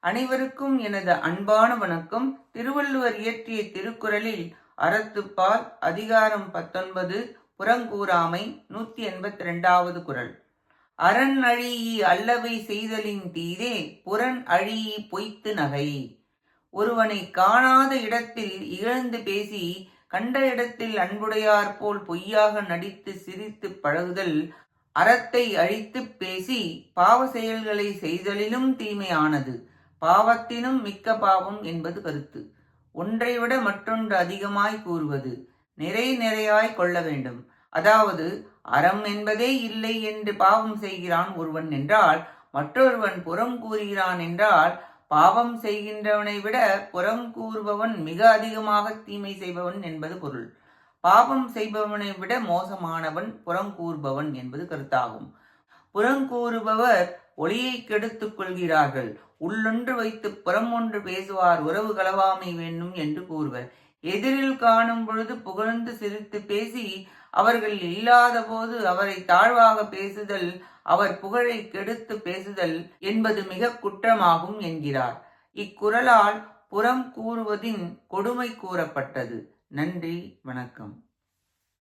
அனைவருக்கும் எனது அன்பான வணக்கம். திருவள்ளுவர் இயற்றிய திருக்குறளில் அறத்துப்பால் அதிகாரம் பத்தொன்பது புறங்கூறாமை நூத்தி எண்பத்தி ரெண்டாவது குரல் அரண் அழியி அல்லவை செய்தலின் தீதே புறன் அழியி பொய்த்து நகை. ஒருவனை காணாத இடத்தில் இகழ்ந்து பேசி கண்ட இடத்தில் அன்புடையார் போல் பொய்யாக நடித்து சிரித்து பழகுதல் அறத்தை அழித்துப் பேசி பாவ செயல்களை செய்தலிலும் தீமையானது. பாவத்தினும் மிக்க பாவம் என்பது கருத்து. ஒன்றை விட மற்றொன்று அதிகமாய் கூறுவது நிறை நிறையாய் கொள்ள வேண்டும். அதாவது அறம் என்பதே இல்லை என்று பாவம் செய்கிறான் ஒருவன் என்றால் மற்றொருவன் புறம் கூறுகிறான் என்றால் பாவம் செய்கின்றவனை விட புறம் கூறுபவன் மிக அதிகமாக தீமை செய்பவன் என்பது பொருள். பாவம் செய்பவனை விட மோசமானவன் புறம் கூறுபவன் என்பது கருத்தாகும். புறங்கூறுபவர் ஒளியை கெடுத்துக் கொள்கிறார்கள். உள்ளொன்று வைத்து புறம் ஒன்று பேசுவார். உறவு களவாமை வேண்டும் என்று கூறுவர். எதிரில் காணும் பொழுது புகழ்ந்து சிரித்து பேசி அவர்கள் இல்லாத போது அவரை தாழ்வாக பேசுதல் அவர் புகழை கெடுத்து பேசுதல் என்பது மிக குற்றமாகும் என்கிறார். இக்குறளால் புறம் கூறுவதின் கொடுமை கூறப்பட்டது. நன்றி வணக்கம்.